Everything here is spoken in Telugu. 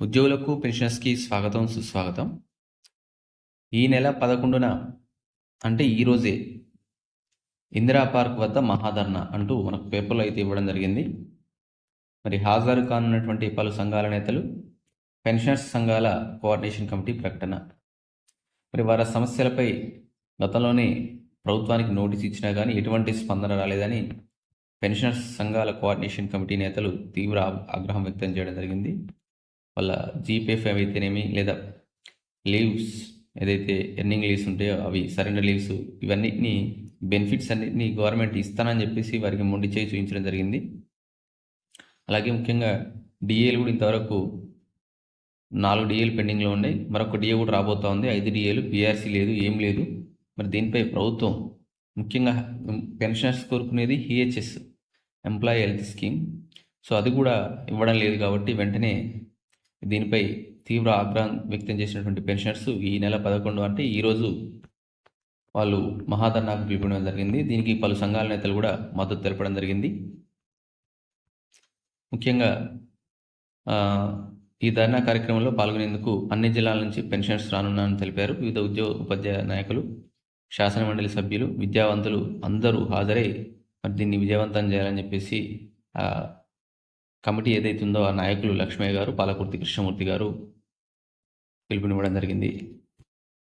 ఉద్యోగులకు పెన్షనర్స్కి స్వాగతం సుస్వాగతం. ఈ నెల పదకొండున అంటే ఈరోజే ఇందిరా పార్క్ వద్ద మహాధర్ణ అంటూ మనకు పేపర్లో అయితే ఇవ్వడం జరిగింది. మరి హాజరు కానున్నటువంటి పలు సంఘాల నేతలు పెన్షనర్స్ సంఘాల కోఆర్డినేషన్ కమిటీ ప్రకటన. మరి వారి సమస్యలపై గతంలోనే ప్రభుత్వానికి నోటీస్ ఇచ్చినా కానీ ఎటువంటి స్పందన రాలేదని పెన్షనర్స్ సంఘాల కోఆర్డినేషన్ కమిటీ నేతలు తీవ్ర ఆగ్రహం వ్యక్తం చేయడం జరిగింది. వాళ్ళ జీపీఎఫ్ అయితేనేమి లేదా లీవ్స్ ఏదైతే ఎర్నింగ్ లీవ్స్ ఉంటాయో అవి సరెండర్ లీవ్స్ ఇవన్నిటిని బెనిఫిట్స్ అన్నింటినీ గవర్నమెంట్ ఇస్తానని చెప్పేసి వారికి మొండి చేయి చూపించడం జరిగింది. అలాగే ముఖ్యంగా డిఏలు కూడా ఇంతవరకు నాలుగు డిఏలు పెండింగ్లో ఉన్నాయి. మరొక డిఏ కూడా రాబోతా ఉంది. ఐదు డిఏలు పిఆర్సీ లేదు ఏం లేదు. మరి దీనిపై ప్రభుత్వం ముఖ్యంగా పెన్షనర్స్ కోరుకునేది EHS employee health scheme so అది కూడా ఇవ్వడం లేదు కాబట్టి వెంటనే దీనిపై తీవ్ర ఆగ్రహం వ్యక్తం చేసినటువంటి పెన్షనర్స్ ఈ నెల పదకొండు అంటే ఈరోజు వాళ్ళు మహాధర్నాకు పిలుపునడం జరిగింది. దీనికి పలు సంఘాల నేతలు కూడా మద్దతు తెలపడం జరిగింది. ముఖ్యంగా ఈ ధర్నా కార్యక్రమంలో పాల్గొనేందుకు అన్ని జిల్లాల నుంచి పెన్షనర్స్ రానున్నారని తెలిపారు. వివిధ ఉద్యోగ ఉపాధ్యాయ నాయకులు శాసనమండలి సభ్యులు విద్యావంతులు అందరూ హాజరై మరి దీన్ని విజయవంతం చేయాలని చెప్పేసి కమిటీ ఏదైతే ఉందో ఆ నాయకులు లక్ష్మయ్య గారు పాలకుర్తి కృష్ణమూర్తి గారు పిలుపునివ్వడం జరిగింది.